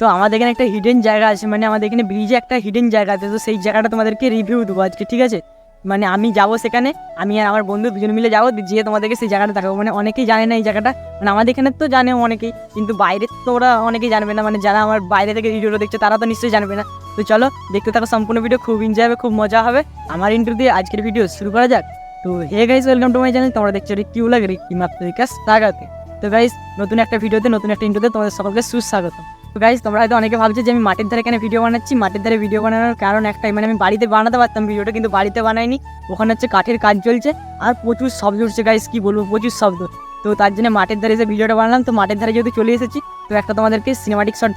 তো আমাদের এখানে একটা হিডেন জায়গা আছে মানে আমাদের এখানে ব্রিজে একটা হিডেন জায়গা আছে, তো সেই জায়গাটা তোমাদেরকে রিভিউ দেবো আজকে, ঠিক আছে? মানে আমি যাব সেখানে, আমি আর আমার বন্ধু দুজন মিলে যাব যেয়ে তোমাদেরকে সেই জায়গাটা দেখাবো। মানে অনেকেই জানে না এই জায়গাটা মানে আমাদের এখানে তো জানে অনেকেই, কিন্তু বাইরে তো ওরা অনেকেই জানবে না মানে যারা আমার বাইরে থেকে ভিডিওটা দেখছে তারা তো নিশ্চয়ই জানবে না। তো চলো, দেখতে থাকো, সম্পূর্ণ ভিডিও খুব এনজয় হবে, খুব মজা হবে। আমার ইন্টার দিয়ে আজকের ভিডিও শুরু করা যাক। তো hey guys welcome to my channel তোমরা দেখছ রিকিউ লাগে রিকি মাত্র বিকাশ স্বাগত। তো গাইস নতুন একটা ভিডিওতে নতুন একটা ইন্ট্রোতে তোমাদের সকলকে সুস্বাগত তো গাইস তোমরা হয়তো অনেকে ভাবছ যে আমি মাটির ধারে কেন ভিডিও বানাচ্ছি? মাটির ধারে ভিডিও বানানোর কারণ একটাই মানে আমি বাড়িতে বানাতে পারতাম, ভিডিওটা কিন্তু বাড়িতে বানাইনি। ওখানে হচ্ছে কাঠের কাজ চলছে আর প্রচুর শব্দ উঠছে গাইজ কী বলব, প্রচুর শব্দ। তো তার জন্য মাটির ধারে এসে ভিডিওটা বানালাম, তো মাটির ধারে যেহেতু চলে এসেছি, তো একটা তোমাদেরকে সিনেমাটিক শট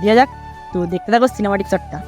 দেওয়া যাক। তো দেখতে থাকো সিনেমাটিক শটটা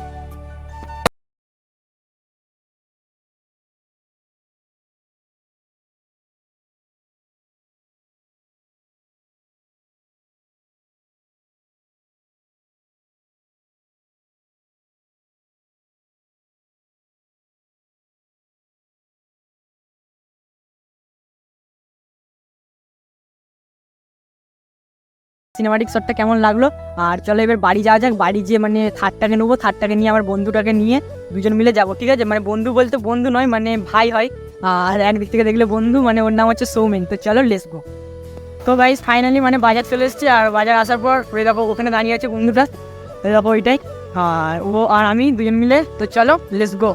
সিনেমাটিক শটটা কেমন লাগল? আর চলো এবার বাড়ি যাওয়া যাক। বাড়ি যেয়ে মানে থার্ডটাকে নেব। থার্ডটাকে নিয়ে আমার বন্ধুটাকে নিয়ে দুজন মিলে যাব ঠিক আছে? মানে বন্ধু বলতে বন্ধু নয় মানে ভাই হয়। আর একদিক থেকে দেখলে বন্ধু মানে ওর নাম হচ্ছে সৌমেন। তো চলো লেস গো তো গাইজ ফাইনালি মানে বাজার চলে এসেছে। আর বাজার আসার পর ওই দেখো ওখানে দাঁড়িয়ে আছে বন্ধুটা। ওই দেখো ওইটাই। আর ও আর আমি দুজন মিলে তো চলো let's go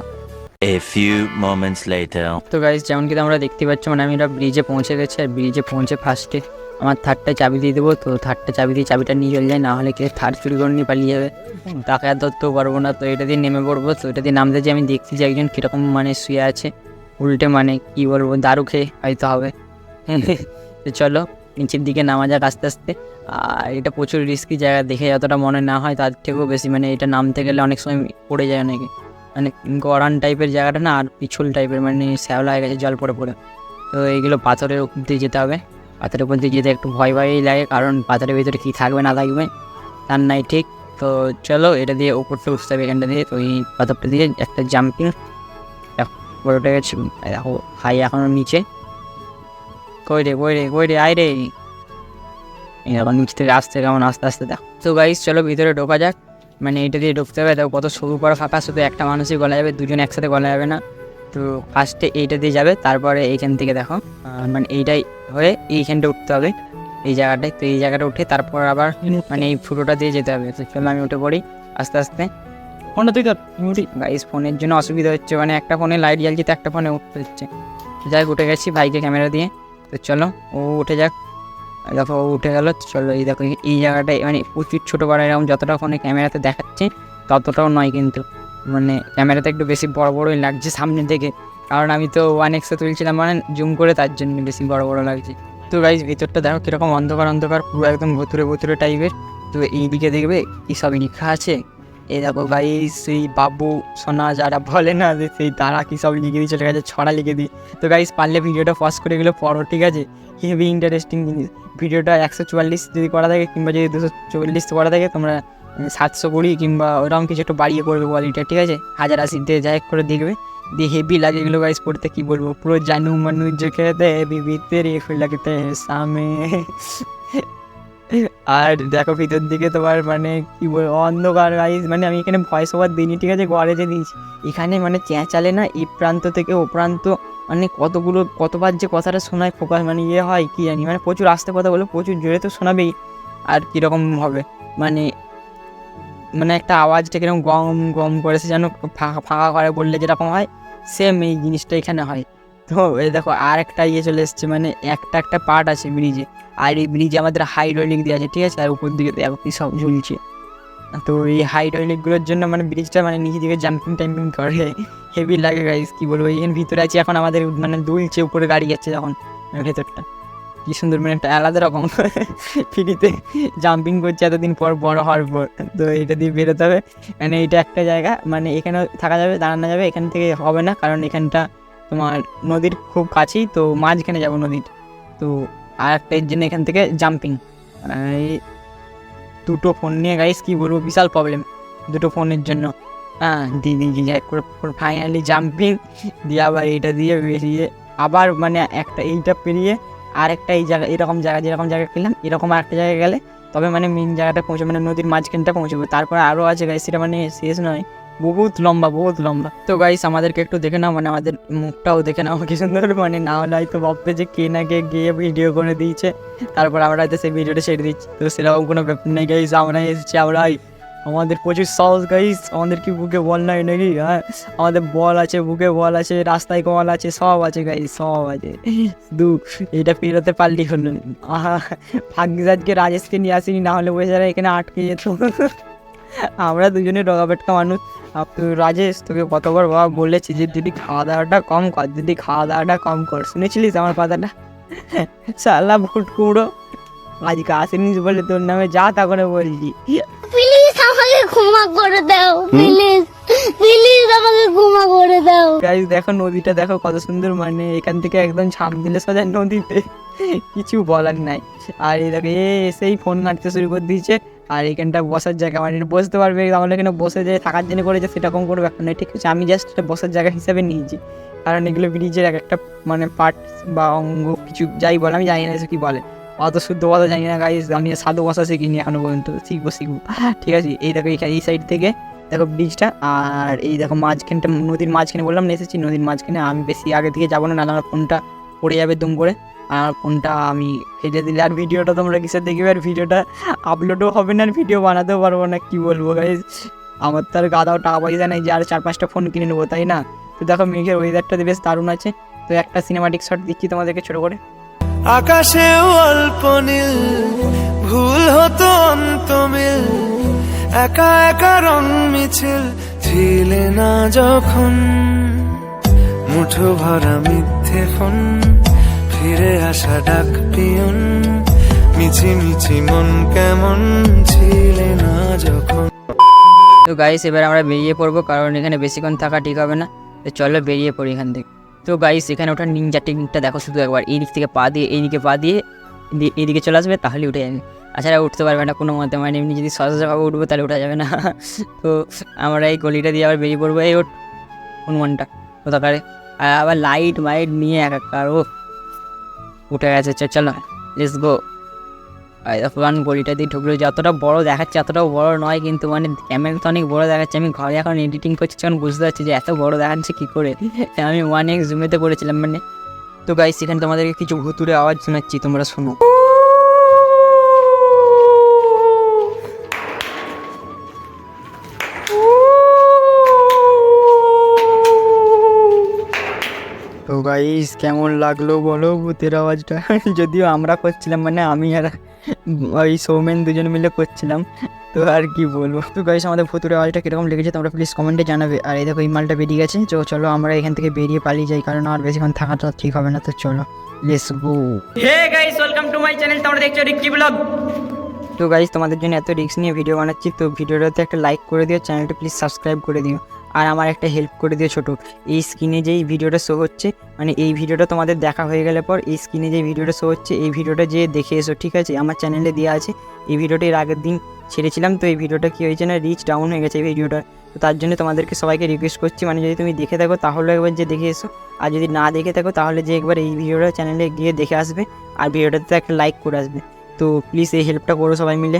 A few moments later. তো গাইজ যেমন কি তোমরা দেখতে পাচ্ছি মানে আমি এটা ব্রিজে পৌঁছে গেছি। আর ব্রিজে পৌঁছে ফার্স্টে আমার থার্ডটা চাবি দিয়ে দেবো তো থার্ডটা চাবি দিয়ে চাবিটা নিয়ে চলে যায় না হলে কে থার্ড চুরি করে নিয়ে পালিয়ে যাবে। তাকে আর ধরতেও পারব না তো এটা দিয়ে নেমে পড়ব তো এটা দিয়ে নামতে যে আমি দেখছি যে একজন কীরকম মানে শুয়ে আছে। উল্টে মানে কী বলব দারু খেয়ে হয়তো হবে। তো চলো নিচের দিকে নামা যাক আস্তে আস্তে। আর এটা প্রচুর রিস্কি জায়গা দেখে যতটা মনে না হয় তার থেকেও বেশি। মানে এটা নামতে গেলে অনেক সময় পড়ে যায় অনেকে। মানে গড়ান টাইপের জায়গাটা না আর পিছল টাইপের মানে শ্যাওলা হয়ে গেছে জল পড়ে পড়ে। তো এইগুলো পাথরের উপর দিয়ে যেতে হবে। পাথরের উপর দিয়ে যেতে একটু ভয় ভয়ই লাগে, কারণ পাথরের ভিতরে কী থাকবে না থাকবে, তার নাই ঠিক। তো চলো, এটা দিয়ে উপরটা উঠতে হবে এখানটা দিয়ে। তো এই পাথরটা দিয়ে একটা জাম্পিং ওটা গেছে। দেখো, হাই এখনও নিচে। কই রে কই রে কই রে, আয় রে। এখন নিচ থেকে আসতে কেমন, আস্তে আস্তে দেখ। তো গাইস চলো ভিতরে ঢোকা যাক। মানে এটা দিয়ে ঢুকতে হবে। দেখো, কত সরু পর ফাঁকা, শুধু একটা মানুষই গলা যাবে, দুজন একসাথে গলা যাবে না। তো ফার্স্টে এইটা দিয়ে যাবে তারপরে এইখান থেকে দেখো মানে এইটাই হয়ে এইখানটা উঠতে হবে এই জায়গাটায়। তো এই জায়গাটা উঠে তারপর আবার মানে এই ফুটোটা দিয়ে যেতে হবে। তো আমি উঠে পড়ি আস্তে আস্তে। ফোনটা তুই উঠি। গাইস ফোনের জন্য অসুবিধা হচ্ছে মানে একটা ফোনে লাইট জ্বালছে তো একটা ফোনে উঠতে হচ্ছে। যাই উঠে গেছি ভাইকে ক্যামেরা দিয়ে। তো চলো ও উঠে যাক। দেখো ও উঠে গেল। চলো এই দেখো এই- এই জায়গাটায় মানে প্রচুর ছোটো বড় এরকম যতটা ফোনে ক্যামেরাতে দেখাচ্ছে ততটাও নয় কিন্তু। মানে ক্যামেরাতে একটু বেশি বড় বড়ই লাগছে সামনে থেকে। কারণ আমি তো ওয়ান এক্সে তুলছিলাম মানে জুম করে তার জন্য বেশি বড় বড় লাগছে। তো গাইজ ভিতরটা দেখো কীরকম অন্ধকার অন্ধকার, পুরো একদম ভুতুরে ভুতুরে টাইপের তো এইদিকে দেখবে কী সব লেখা আছে? এই দেখো গাইজ সেই বাবু, সোনা যারা বলে না যে সেই তারা কী সব লিখে দিয়ে চলে গেছে ছড়া লিখে দিই। তো গাইজ পারলে ভিডিওটা পজ করে গেলে পড়ো ঠিক আছে। হেভি ইন্টারেস্টিং জিনিস। ভিডিওটা একশো চুয়াল্লিশ যদি করা থাকে কিংবা যদি দুশো চল্লিশ করা থাকে, তোমরা সাতশো কুড়ি কিংবা ওরকম কিছু একটু বাড়িয়ে করবে কোয়ালিটিটা ঠিক আছে? হাজার আশিতে যাই করে দেখবে। দিয়ে হেভি লাগে এগুলো গাইজ পড়তে কী বলব? পুরো জানু মানু খেতে লাগতে সামে আর দেখো ভিতর দিকে তোমার মানে কি বলব অন্ধকার গাইজ মানে আমি এখানে ভয়েস ওভার দিইনি, ঠিক আছে? ঘরে যে দিয়েছি। এখানে মানে চেঁচালে না, এই প্রান্ত থেকে ও প্রান্ত মানে কতগুলো, কতবার যে কথাটা শোনায় ফোকাস মানে ইয়ে হয়, কি জানি? মানে প্রচুর আস্তে কথা বলে প্রচুর জোরে তো শোনাবেই। আর কীরকম হবে? মানে মানে একটা আওয়াজটা কীরকম গম গম করেছে যেন ফাঁকা ফাঁকা করে বললে যেরকম হয় সেম এই জিনিসটা এখানে হয়। তো এই দেখো আর একটা ইয়ে চলে এসছে মানে একটা একটা পার্ট আছে ব্রিজে। আর এই ব্রিজে আমাদের হাইড্রোলিক দেওয়া আছে, ঠিক আছে? আর উপর দিকে দেখো কি সব ঝুলছে। তো এই হাইড্রোলিকগুলোর জন্য মানে ব্রিজটা মানে নিচে দিকে জাম্পিং টাম্পিং করে। হেভি লাগে গাইস কি বলব? এখানে ভিতরে আছি, এখন আমাদের মানে দুলছে, উপরে গাড়ি যাচ্ছে যখন ভেতরটা। কি সুন্দর মানে একটা আলাদা রকম ফ্রিতে জাম্পিং করছে এতদিন পর বড় হওয়ার পর। তো এটা দিয়ে বেরোতে হবে। মানে এটা একটা জায়গা মানে এখানে থাকা যাবে, দাঁড়ানো যাবে, এখান থেকে হবে না, কারণ এখানটা তোমার নদীর খুব কাছেই, তো মাঝখানে যাব নদীর। তো আর একটা এর জন্য এখান থেকে জাম্পিং এই দুটো ফোন নিয়ে গাইস কি বলব, বিশাল প্রবলেম দুটো ফোনের জন্য। হ্যাঁ দিয়ে দিয়ে ফাইনালি জাম্পিং দিয়ে আবার এইটা দিয়ে বেরিয়ে, আবার মানে একটা এইটা পেরিয়ে আর একটা এই জায়গা এরকম জায়গা যেরকম জায়গা গেলাম এরকম আরেকটা জায়গায় গেলে তবে মানে মেন জায়গাটা পৌঁছে মানে নদীর মাঝখানটা পৌঁছবো। তারপর আরও আছে গাইস সেটা মানে শেষ নয়, বহুত লম্বা বহুত লম্বা। তো গাইস আমাদেরকে একটু দেখে নাও মানে আমাদের মুখটাও দেখে নাও, কি সুন্দর মানে না হলে হয়তো ভাববে যে কে না কে গিয়ে ভিডিও করে দিয়েছে। তারপর আমরা হয়তো সেই ভিডিওটা ছেড়ে দিচ্ছি। তো সেরকম কোনো ব্যাপার নেই গাইস আমরা এসেছি, আমরাই আমাদের প্রচুর সাহস গাইস আমাদের কি বুকে বল নাই নাকি? হ্যাঁ আমাদের বল আছে, বুকে বল আছে, রাস্তায় বল আছে, সব আছে গাইস, সব আছে। দু, এটা পেরোতে পারলি হলো আহা ভাগ্যিস আজকে রাজেশকে নিয়ে আসিনি, না হলে বেচারা এখানে আটকে যেত। আমরা দুজনে ডগাবেটকা মানুষ। তুই রাজেশ, তোকে কতবার বাবা বলেছি যে দিদি খাওয়া দাওয়াটা কম কর দিদি খাওয়া দাওয়াটা কম কর। শুনেছিলিস আমার কথাটা? সালা ভুট কুমড়ো। আজকে আসেনিস বলে তোর নামে যা তা করে বলছি ক্ষমা করে দাও প্লিজ। প্লিজ আমাকে ক্ষমা করে দাও। গাইজ দেখো নদীটা দেখো কত সুন্দর মানে। এখান থেকে একদম ছাপ দিলে সোজা নদীতে। কিছু বলার নাই। আর এই দেখো এ এসেই ফোন ঘাঁটতে শুরু করে দিয়েছে। আর এখানটা বসার জায়গা মানে বসতে পারবে। তাহলে এখানে বসে যে থাকার জন্য করেছে সেরকম কোনো ব্যাপার নয় ঠিক আছে আমি জাস্ট এটা বসার জায়গা হিসাবে নিয়েছি। কারণ এগুলো ব্রিজের এক একটা মানে পার্ট বা অঙ্গ কিছু যাই বলে আমি জানি না এসব কি বলে। অত শুদ্ধ কথা জানি না গাইজ আমি সাধু বসা শিখিনি এখনও পর্যন্ত, শিখব শিখব। ঠিক আছে, এই দেখো এখানে, এই সাইড থেকে দেখো ব্রিজটা আর এই দেখো মাঝখানটা, নদীর মাঝখানে বললাম না এসেছি নদীর মাঝখানে। আমি বেশি আগে থেকে যাব না আমার ফোনটা পড়ে যাবে দুম করে। আর ফোনটা আমি ফেলে দিলে, আর ভিডিওটা তোমরা কিসে দেখবে? আর ভিডিওটা আপলোডও হবে না, আর ভিডিও বানাতেও পারব না, কী বলব গাইজ আমার তো আর গাদাও টাকা পয়সা নেই, যে আর চার পাঁচটা ফোন কিনে নেব, তাই না? তো দেখো মেঘের ওয়েদারটা বেশ দারুণ আছে। তো একটা সিনেমাটিক শট দিচ্ছি তোমাদেরকে ছোটো করে। আকাশেও অল্প নীল, ভুল হতো অন্ত মিল একা একা রং মিছিল, ছিলে না যখন। মুঠো ভরা মিথ্যে ফোন, ফিরে আসা ডাক পিয়ন। মিছি মিছি মন কেমন ছিলে না যখন। তো গাইস এবার আমরা বেরিয়ে পড়ব, কারণ এখানে বেশিক্ষণ থাকা ঠিক হবে না। তো চলো বেরিয়ে পড়ি এখান থেকে। তো গাইস এখানে ওঠার নিনজা টেকনিকটা দেখো শুধু একবার। এই দিক থেকে পা দিয়ে, এই দিকে পা দিয়ে এইদিকে চলে আসবে, তাহলে উঠে যাবে। তাছাড়া উঠতে পারবে না, কোনো মতে। মানে এমনি যদি সহজভাবে উঠবো, তাহলে উঠা যাবে না। তো আমরা এই গলিটা দিয়ে আবার বেরিয়ে পড়ব। এই ওঠ, হনুমানটা। কোথাকারে? আর আবার লাইট মাইট নিয়ে এক আর ও উঠে গেছে চলো লেটস গো পুরান গলিটা দিয়ে ঢুকলো, যতটা বড় দেখাচ্ছে, এতটাও বড় নয় কিন্তু মানে ক্যামেরা তো অনেক বড় দেখাচ্ছে। আমি ঘরে এখন এডিটিং করছি যখন বুঝতে পারছি যে এত বড় দেখাচ্ছে কী করে। আমি ওয়ান এক্স জুমেতে করেছিলাম মানে। তো গাইস সেখানে তোমাদেরকে কিছু ভুতুরে আওয়াজ শোনাচ্ছি, তোমরা শোনো। তো গাইস কেমন লাগল বলো ভূতের আওয়াজটা? যদিও আমরা করছিলাম মানে আমি আর ওই সৌমেন দুজন মিলে করছিলাম। তো আর কি বলব? তো গাইস আমাদের ভূতুরের আওয়াজটা কীরকম লেগেছে তোমরা প্লিজ কমেন্টে জানাবে। আর এই দেখো এই মালটা বেরিয়ে গেছে। তো চলো আমরা এখান থেকে বেরিয়ে পালিয়ে যাই কারণ আর বেশিক্ষণ থাকাটা ঠিক হবে না। তো চলো let's go hey guys welcome to my channel তোমরা দেখছ রিক্কি ব্লগ তো গাইস তোমাদের জন্য এত রিস্ক নিয়ে ভিডিও বানাচ্ছি। তো ভিডিওটাতে একটা লাইক করে দিও চ্যানেলটা প্লিজ সাবস্ক্রাইব করে দিও। আর আমার একটা হেল্প করে দিও ছোটো এই স্ক্রিনে যেই ভিডিওটা শো হচ্ছে মানে এই ভিডিওটা তোমাদের দেখা হয়ে গেলে পর এই স্ক্রিনে যে ভিডিওটা শো হচ্ছে, এই ভিডিওটা যে দেখে এসো, ঠিক আছে? আমার চ্যানেলে দেওয়া আছে। এই ভিডিওটা এর আগের দিন ছেড়েছিলাম, তো এই ভিডিওটা কী হয়েছে না রিচ ডাউন হয়ে গেছে এই ভিডিওটা তো তার জন্য তোমাদেরকে সবাইকে রিকোয়েস্ট করছি মানে যদি তুমি দেখে থাকো, তাহলে একবার যে দেখে এসো। আর যদি না দেখে থাকো, তাহলে যে একবার এই ভিডিওটা চ্যানেলে গিয়ে দেখে আসবে, আর ভিডিওটাতে একটা লাইক করে আসবে। তো প্লিজ এই হেল্পটা করো সবাই মিলে।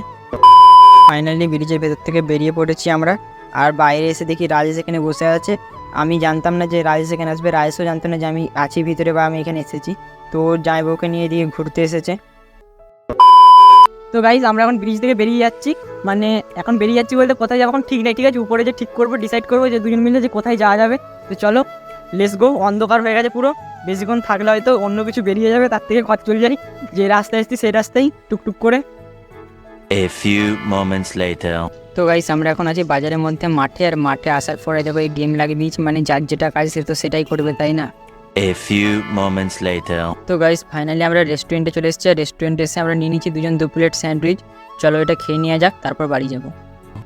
ফাইনালি ব্রিজের ভেতর থেকে বেরিয়ে পড়েছি আমরা। আর বাইরে এসে দেখি রাজেশ এখানে বসে আছে। আমি জানতাম না যে রাজেশ এখানে আসবে। রাজেশও জানতো না যে আমি আছি ভিতরে বা আমি এখানে এসেছি। তো জামাইবাবুকে নিয়ে দিয়ে ঘুরতে এসেছে। তো গাইজ আমরা এখন ব্রিজ থেকে বেরিয়ে যাচ্ছি। মানে এখন বেরিয়ে যাচ্ছি বলতে কোথায় যাব এখন ঠিক নেই। ঠিক আছে, উপরে যে ঠিক করব ডিসাইড করব যে দুজন মিলে যে কোথায় যাওয়া যাবে। তো চলো লেস গো অন্ধকার হয়ে গেছে পুরো। বেশিক্ষণ থাকলে হয়তো অন্য কিছু বেরিয়ে যাবে। তার থেকে কথা চলে যাই। যে রাস্তায় আসছি সেই রাস্তায় টুকটুক করে। A few moments later. তো গাইস আমরা এখন আছি বাজারের মধ্যে মাঠে আর মাঠে আসার পরে দেখো এই গেম লাগিয়ে দিয়েছি মানে যার যেটা কাজ সে তো সেটাই করবে তাই না? A few moments later. তো গাইস ফাইনালি আমরা রেস্টুরেন্টে চলে এসেছি আর রেস্টুরেন্টে এসে আমরা নিয়ে নিচ্ছি দুজন দু প্লেট স্যান্ডউইচ চলো এটা খেয়ে নেওয়া যাক তারপর বাড়ি যাব।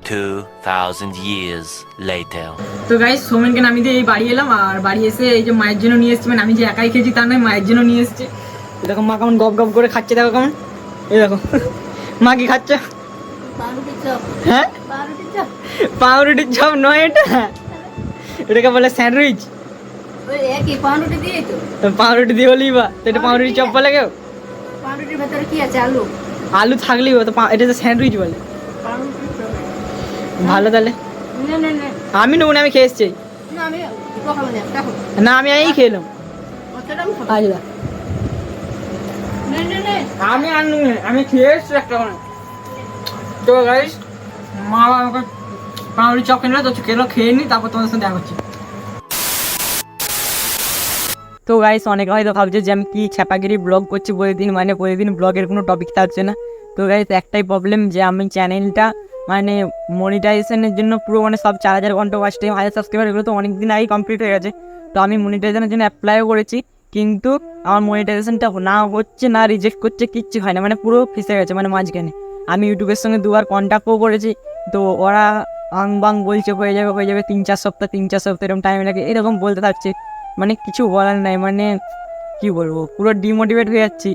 2000 years later. তো গাইস সোমেনকে নামিয়ে দিয়ে এই বাড়ি এলাম আর বাড়ি এসে এই যে মায়ের জন্য নিয়ে এসেছি মানে আমি যে একাই খেয়েছি তার নয় মায়ের জন্য নিয়ে এসেছি। দেখো মা কেমন গপ গপ করে খাচ্ছে দেখো কেমন? এই দেখো। মা কি খাচ্ছে? হ্যাঁ? পাউরুটির চপ নয় এটা? এটাকে বলে স্যান্ডউইচ। পাউরুটি দিয়ে তো বলি বা। তো এটা পাউরুটি চপ বলে কেউ? পাউরুটির ভেতরে কি আছে আলু আলু থাকলেই পা- এটা তো স্যান্ডউইচ বলে। ভালো তাহলে। আমি নেব আমি খেয়ে এসছি। না, আমি এই খেলাম আচ্ছা আমি আর আমি খেয়ে এসছি একটা তো গাইস মা আমাকে পাউরি চপ তো খেয়ে নি, তারপর তোমাদের সাথে দেখা হচ্ছে তো গাইস অনেকে হয়তো ভাবছে যে আমি কি ছ্যাপাগিরি ব্লগ করছি, প্রতিদিন মানে প্রতিদিন ব্লগের কোনো টপিক থাকছে না। তো গাইস একটাই প্রবলেম যে আমি চ্যানেলটা মানে মনিটাইজেশনের জন্য পুরো মানে সব চার হাজার ঘণ্টা ওয়াচ টাইম হাজার সাবস্ক্রাইবার এগুলো তো অনেক দিন আগেই কমপ্লিট হয়ে গেছে। তো আমি মনিটাইজেশনের জন্য অ্যাপ্লাইও করেছি, কিন্তু আমার মনিটাইজেশনটা না হচ্ছে, না রিজেক্ট করছে, কিচ্ছু হয় না মানে পুরো ফেসে গেছে মানে মাঝখানে। আমি ইউটিউবের সঙ্গে দুবার কন্ট্যাক্টও করেছি, তো ওরা আং বাং বলছে, হয়ে যাবে হয়ে যাবে, তিন চার সপ্তাহ, তিন চার সপ্তাহ এরকম টাইম লাগে। এরকম বলতে থাকছে মানে কিছু বলার নাই মানে কি বলব, পুরো ডিমোটিভেট হয়ে যাচ্ছি।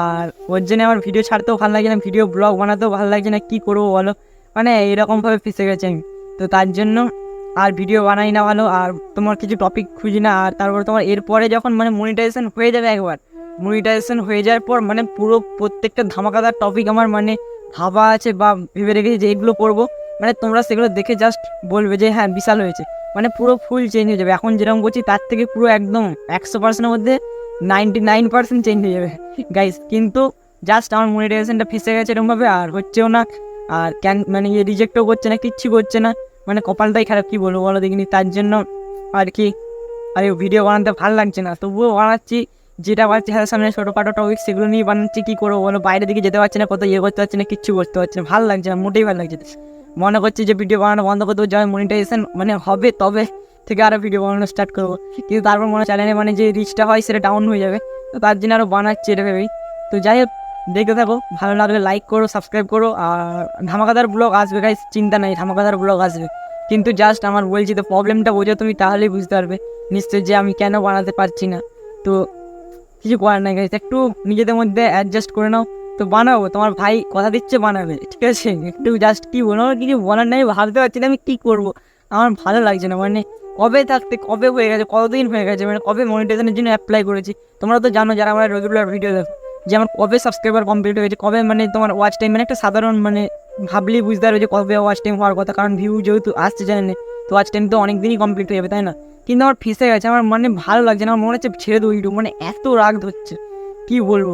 আর ওর জন্য আমার ভিডিও ছাড়তেও ভালো লাগছে না ভিডিও ব্লগ বানাতেও ভালো লাগছে না, কী করব বলো? মানে এরকমভাবে ফেসে গেছে আমি। তো তার জন্য আর ভিডিও বানাই না ভালো, আর তোমার কিছু টপিক খুঁজি না, আর তারপর তোমার এরপরে যখন মানে মনিটাইজেশন হয়ে যাবে একবার মনিটাইজেশন হয়ে যাওয়ার পর মানে পুরো প্রত্যেকটা ধামাকাদার টপিক আমার মানে ভাবা আছে বা ভেবে রেখেছি যে এগুলো করব মানে তোমরা সেগুলো দেখে জাস্ট বলবে যে হ্যাঁ বিশাল হয়েছে। মানে পুরো ফুল চেঞ্জ হয়ে যাবে। এখন যেরকম করছি তার থেকে পুরো একদম একশো পার্সেন্টের মধ্যে নাইনটি নাইন পার্সেন্ট চেঞ্জ হয়ে যাবে। গাইস কিন্তু জাস্ট আমার মনিটাইজেশনটা ফেসে গেছে এরকমভাবে, আর হচ্ছেও না। আর ক্যান মানে ইয়ে রিজেক্টও করছে না, কিচ্ছু করছে না। মানে কপালটাই খারাপ, কী বলব বলো দেখিনি। তার জন্য আর কি, আর ভিডিও বানাতে ভালো লাগছে না। তবুও বানাচ্ছি। যেটা পারছি হাতের সামনে ছোটোখাটো টপিক সেগুলো নিয়ে বানাচ্ছি, কী করব বলো? বাইরের দিকে যেতে পারছি না, কোথাও ইয়ে করতে পারছি না, কিচ্ছু করতে পারছি না। ভালো লাগছে না, মোটেই ভালো লাগছে মনে করছি যে ভিডিও বানানো বন্ধ করতে যখন মনিটাইজেশন মানে হবে তবে থেকে আরও ভিডিও বানানো স্টার্ট করব। কিন্তু তারপর মনে চ্যানেলে মানে যে রিচটা হয়, সেটা ডাউন হয়ে যাবে। তো তার জন্য আরও বানাচ্ছি এটা ভেবেই। তো যাই হোক, দেখতে থাকো, ভালো লাগলে লাইক করো সাবস্ক্রাইব করো, আর ধামাকাদার ব্লগ আসবে গাইস চিন্তা নাই, ধামাকাদার ব্লগ আসবে। কিন্তু জাস্ট আমার বলছি তো প্রবলেমটা বোঝো তুমি, তাহলেই বুঝতে পারবে। নিশ্চয়ই যে আমি কেন বানাতে পারছি না। তো কিছু করার নাই গাইস একটু নিজেদের মধ্যে অ্যাডজাস্ট করে নাও। তো বানাবো, তোমার ভাই কথা দিচ্ছে, বানাবে, ঠিক আছে? একটু জাস্ট কি বলো কিছু বলার নাই, ভাবতে পারছি না আমি কী করব। আমার ভালো লাগছে না মানে কবে থাকতে, কবে হয়ে গেছে, কতদিন হয়ে গেছে মানে কবে মনিটাইজেশনের জন্য অ্যাপ্লাই করেছি? তোমরা তো জানো যারা আমার রেগুলার ভিডিও দেখো, যে আমার কবে সাবস্ক্রাইবার কমপ্লিট হয়েছে, কবে মানে তোমার ওয়াচ টাইম মানে একটা সাধারণ মানে ভাবলেই বুঝতে পারবে যে কবে ওয়াচ টাইম হওয়ার কথা, কারণ ভিউ যেহেতু আসছে চ্যানেলে তো ওয়াচ টাইম তো অনেক দিনই কমপ্লিট হয়ে যাবে, তাই না? কিন্তু আমার ফিসে গেছে, আমার মানে ভালো লাগছে না, আমার মনে হচ্ছে ছেড়ে দেবো মানে এত রাগ ধরছে। কী বলব?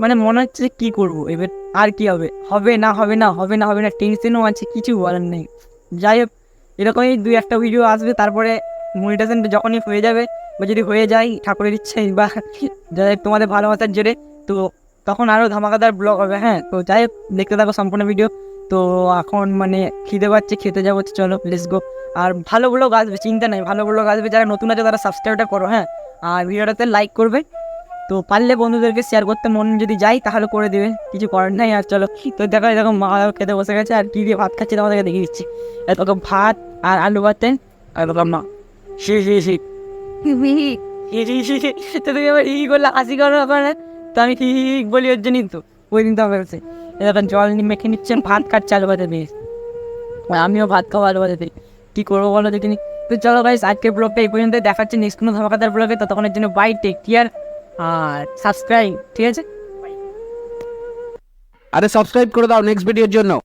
মানে মনে হচ্ছে কী করব? এবার আর কি হবে? হবে না হবে না হবে না হবে না টেনশনও আছে, কিছু বলার নেই। যাই হোক, এরকমই দুই একটা ভিডিও আসবে, তারপরে মনিটাইজেশনটা যখনই হয়ে যাবে, বা যদি হয়ে যায়, ঠাকুরের ইচ্ছাই বা যাই হোক, তোমাদের ভালোবাসার জেরে, তো তখন আরও ধামাকাদার ব্লগ হবে হ্যাঁ? তো যাই হোক, দেখতে থাকো সম্পূর্ণ ভিডিও তো এখন মানে খিদে পাচ্ছে, খেতে যাব চলো লেটস গো আর ভালো ব্লগ আসবে চিন্তা নাই ভালো ব্লগ আসবে যারা নতুন আছে তারা সাবস্ক্রাইবটা করো হ্যাঁ? আর ভিডিওটাতে লাইক করবে। তো পারলে বন্ধুদেরকে শেয়ার করতে মন যদি যাই তাহলে করে দেবে কিছু করার নাই আর চলো। তো দেখো দেখো মা খেতে বসে গেছে আর কী দিয়ে ভাত খাচ্ছে তোমাদেরকে দেখিয়ে দিচ্ছি। এত ভাত আর আলু ভাতে আর এরকম না সি সি সি। তো তুমি আবার হি করলে হাসি করো ওখানে তো আমি হি বলি ওর জন্যই তো ওই দিন তো এরকম জল মেখে নিচ্ছেন ভাত খাচ্ছে আলু ভাতে দিয়ে। আমিও ভাত খাব আলু ভাতে দিয়ে। কী করব বলো দেখিনি তো চলো গাইস আজকে ব্লগটা এই পর্যন্ত দেখাচ্ছে নেক্সট কোনো ধামাকাদার ব্লগে ততক্ষণের জন্য বাই টেক কেয়ার আর সাবস্ক্রাইব ঠিক আছে? আরে সাবস্ক্রাইব করে দাও নেক্সট ভিডিওর জন্য।